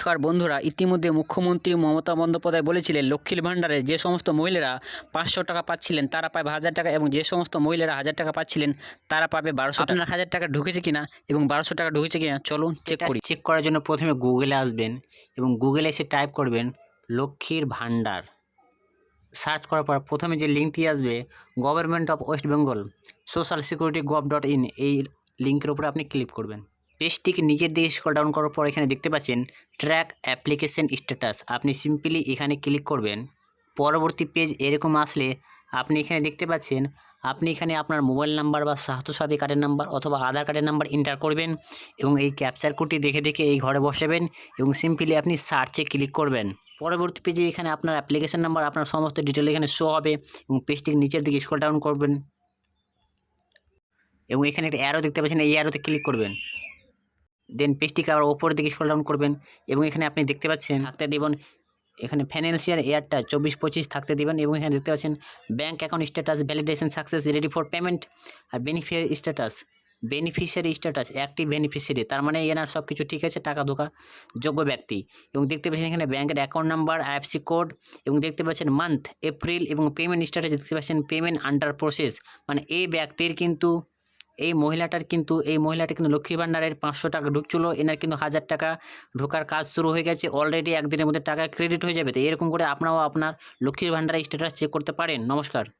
নমস্কার বন্ধুরা ইতিমধ্যে মুখ্যমন্ত্রী মমতা বন্দ্যোপাধ্যায় বলেছিলেন লক্ষ্মীর ভাণ্ডারে যে সমস্ত মহিলারা পাঁচশো টাকা পাচ্ছিলেন তারা পাবে হাজার টাকা এবং যে সমস্ত মহিলারা হাজার টাকা পাচ্ছিলেন তারা পাবে বারোশো আপনার হাজার টাকা ঢুকেছে কিনা এবং বারোশো টাকা ঢুকেছে কিনা চলুন চেক করি। চেক করার জন্য প্রথমে গুগলে আসবেন এবং গুগলে এসে টাইপ করবেন লক্ষ্মীর ভাণ্ডার। সার্চ করার পর প্রথমে যে লিঙ্কটি আসবে Government of West Bengal social security gov dot in এই লিঙ্কের উপরে আপনি ক্লিক করবেন। পেজটিকে নিজের দিকে স্ক্রল ডাউন করার পর এখানে দেখতে পাচ্ছেন ট্র্যাক অ্যাপ্লিকেশন স্ট্যাটাস আপনি সিম্পলি এখানে ক্লিক করবেন। পরবর্তী পেজ এরকম আসলে আপনি এখানে দেখতে পাচ্ছেন, আপনি এখানে আপনার মোবাইল নাম্বার বা স্বাস্থ্যসাথী কার্ডের নাম্বার অথবা আধার কার্ডের নাম্বার এন্টার করবেন এবং এই ক্যাপচার কোডটি দেখে দেখে এই ঘরে বসাবেন এবং সিম্পলি আপনি সার্চে ক্লিক করবেন। পরবর্তী পেজে এখানে আপনার অ্যাপ্লিকেশন নাম্বার আপনার সমস্ত ডিটেল এখানে শো হবে এবং পেজটিকে নিচের দিকে স্ক্রল ডাউন করবেন। এবং এখানে একটা অ্যারো দেখতে পাচ্ছেন, এই অ্যারোতে ক্লিক করবেন। দেন পেজটিকে আবার ওপরের দিকে স্ক্রল ডাউন করবেন এবং এখানে আপনি দেখতে পাচ্ছেন থাকতে দেবেন, এখানে ফাইন্যান্সিয়াল ইয়ারটা চব্বিশ পঁচিশ থাকতে দেবেন এবং এখানে দেখতে পাচ্ছেন bank account status validation success ready for payment R beneficiary status beneficiary status active beneficiary তার মানে এনার সব কিছু ঠিক আছে, টাকা ঢোকা যোগ্য ব্যক্তি এবং দেখতে পাচ্ছেন এখানে ব্যাঙ্কের অ্যাকাউন্ট নাম্বার আইএফসি কোড এবং দেখতে পাচ্ছেন মান্থ এপ্রিল এবং পেমেন্ট স্ট্যাটাস দেখতে পাচ্ছেন পেমেন্ট আন্ডার প্রসেস মানে এই ব্যক্তির কিন্তু এই মহিলাটার কিন্তু, এই মহিলাটা কিন্তু লক্ষ্মী ভাণ্ডারের পাঁচশো টাকা ঢুকছিল। এনার কিন্তু হাজার টাকা ঢোকার কাজ শুরু হয়ে গেছে। অলরেডি একদিনের মধ্যে টাকা ক্রেডিট হয়ে যাবে। তো এরকম করে আপনারাও আপনার লক্ষ্মীর ভাণ্ডারের স্ট্যাটাস চেক করতে পারেন। নমস্কার।